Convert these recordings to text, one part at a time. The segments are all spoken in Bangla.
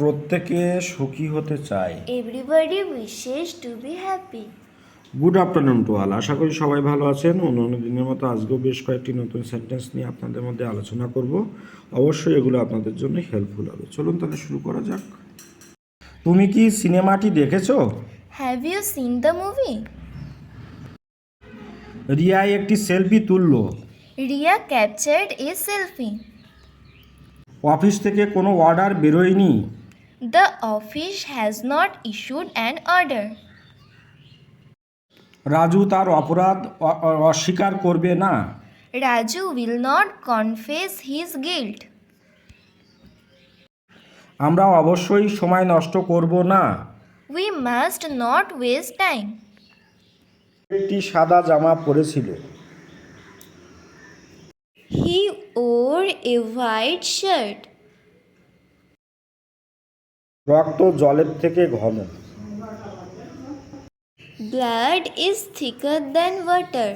প্রত্যেকে সুখী হতে চায়। Everybody wishes to be happy good afternoon to all আশা করি সবাই ভালো আছেন। অন্যান্য দিনের মতো আজকেও বেশ কয়েকটি নতুন সেন্টেন্স নিয়ে আপনাদের মধ্যে আলোচনা করব। অবশ্যই এগুলো আপনাদের জন্য হেল্পফুল হবে। চলুন তাহলে শুরু করা যাক। তুমি কি সিনেমাটি দেখেছ? Have you seen the movie? Riya একটি সেলফি তুললো। Riya captured a selfie office থেকে কোনো অর্ডার বেরোয়নি। The office has not issued an order. Raju তার অপরাধ অ- অ- অস্বীকার করবে না Raju will not confess his guilt. আমরা অবশ্যই সময় নষ্ট করব না We must not waste time. একটি সাদা জামা পরেছিল He wore a white shirt. রক্ত জলের থেকে ঘন। Blood is thicker than water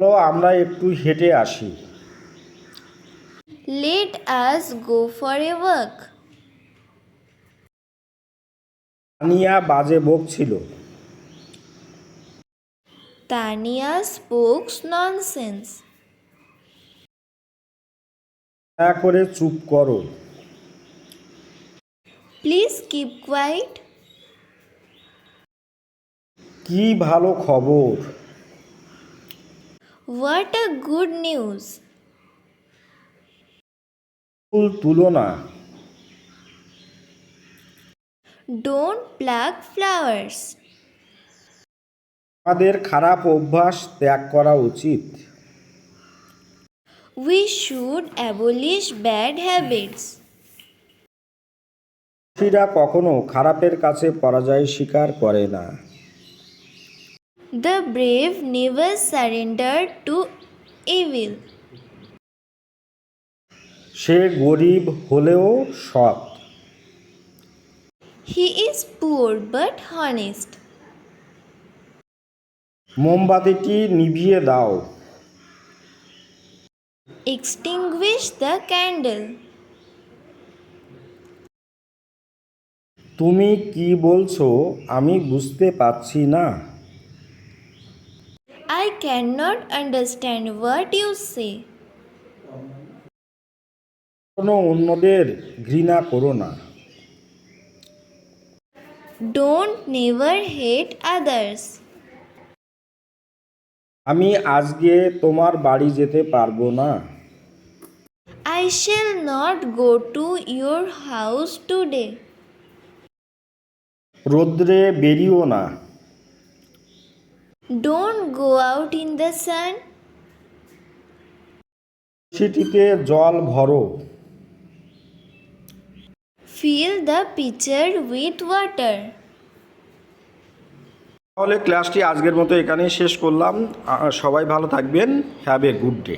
চলো আমরা একটু হেঁটে আসি। Let us go for a walk Tania বাজে বক তানিয়া স্পোকস ননসেন্স দয়া করে চুপ করো। প্লিজ কিপ কোয়াইট কি ভালো খবর? হোয়াট আ গুড নিউজ তুলনা ডোন্ট প্লাগ ফ্লাওয়ার্স আমাদের খারাপ অভ্যাস ত্যাগ করা উচিত। We should abolish bad habits ফিরা কখনো খারাপের কাছে পরাজয় স্বীকার করে না। The brave never surrender to evil সে গরিব হলেও সৎ। He is poor but honest মোমবাতিটি নিভিয়ে দাও। এক্সটিংগুইশ দ্য ক্যান্ডেল তুমি কি বলছো? আমি বুঝতে পারছি না। I can not understand what you say কোনো অন্যদের ঘৃণা করো না। ডোন্ট নেভার হেট আদার্স আমি আজকে তোমার বাড়ি যেতে পারব না। I shall not go to your house today রোদ্রে বেরিও না। Don't go out in the sun. সেটিতে জল ভরো। Fill the pitcher with water তাহলে ক্লাসটি আজকের মতো এখানেই শেষ করলাম। সবাই ভালো থাকবেন। Have a good day